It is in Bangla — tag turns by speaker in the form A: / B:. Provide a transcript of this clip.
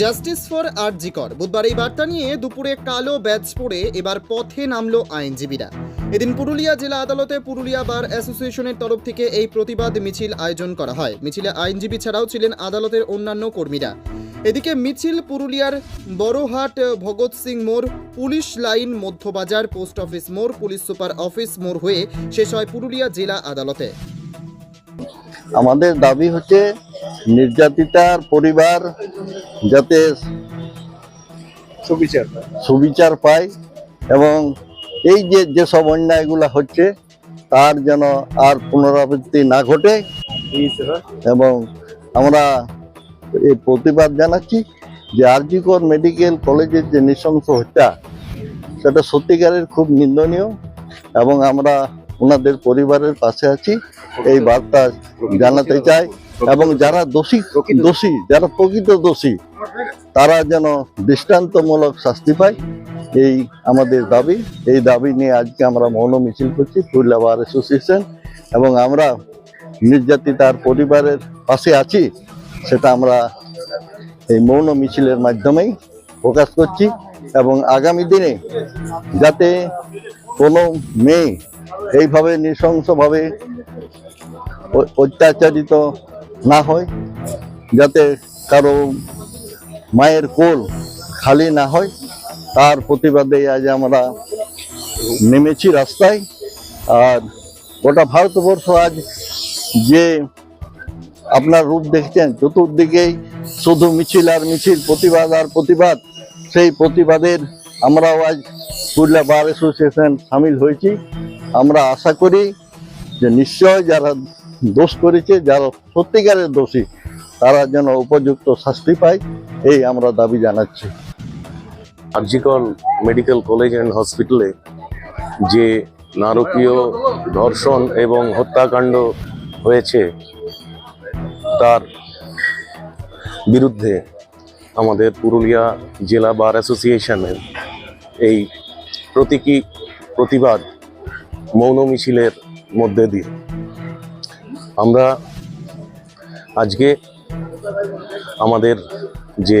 A: Justice for RG Kar. বুধবার এই বার্তা নিয়ে দুপুরে কালো ব্যাচ পরে এবার পথে নামলো আইনজীবীরা। এদিন পুরুলিয়া জেলা আদালতে পুরুলিয়া বার অ্যাসোসিয়েশনের তরফ থেকে এই প্রতিবাদ মিছিল আয়োজন করা হয়। মিছিলে আইনজীবী ছাড়াও ছিলেন আদালতের অন্যান্য কর্মীরা। এদিকে মিছিল পুরুলিয়ার বড়হাট ভগৎ সিং মোড়, police line Madhyabazar, post office মোড়, পুলিশ সুপার অফিস মোড় হয়ে শেষ হয় পুরুলিয়া জেলা আদালতে।
B: আমাদের দাবি হচ্ছে নির্যাতিতার পরিবার যাতে
C: সুবিচার
B: সুবিচার পায় এবং এই যে যেসব অন্যায়গুলো হচ্ছে তার যেন আর পুনরাবৃত্তি না ঘটে। এবং আমরা এই প্রতিবাদ জানাচ্ছি যে আরজিকর মেডিকেল কলেজের যে নৃশংস হত্যা সেটা সত্যিকারের খুব নিন্দনীয় এবং আমরা ওনাদের পরিবারের পাশে আছি। এই বার্তা জানাতে চাই। এবং যারা দোষী দোষী। যারা প্রকৃত দোষী তারা যেন দৃষ্টান্তমূলক শাস্তি পায় এই আমাদের দাবি। এই দাবি নিয়ে আজকে আমরা মৌন মিছিল করছি পুরুলিয়া বার অ্যাসোসিয়েশন এবং আমরা নির্যাতিতার পরিবারের পাশে আছি সেটা আমরা এই মৌন মিছিলের মাধ্যমেই প্রকাশ করছি এবং আগামী দিনে যাতে কোনো মেয়ে এইভাবে নৃশংসভাবে অত্যাচারিত না হয়, যাতে কারও মায়ের কোল খালি না হয়, তার প্রতিবাদে আজ আমরা নেমেছি রাস্তায়। আর গোটা ভারতবর্ষ আজ যে আপনার রূপ দেখছেন, চতুর্দিকেই শুধু মিছিল আর মিছিল, প্রতিবাদ আর প্রতিবাদ, সেই প্রতিবাদের আমরাও আজ পুরুলিয়া বার অ্যাসোসিয়েশন সামিল হয়েছি। আমরা আশা করি যে নিশ্চয় যারা দোষ করেছে, যারা সত্যিকারের দোষী, তারা যেন উপযুক্ত শাস্তি পায়, এই আমরা দাবি জানাচ্ছি।
D: আরজিকর মেডিকেল কলেজ অ্যান্ড হসপিটালে যে নারকীয় ধর্ষণ এবং হত্যাকাণ্ড হয়েছে, তার বিরুদ্ধে আমাদের পুরুলিয়া জেলা বার অ্যাসোসিয়েশনের এই প্রতীকী প্রতিবাদ মৌন মিছিলের মধ্যে দিয়ে আমরা আজকে আমাদের যে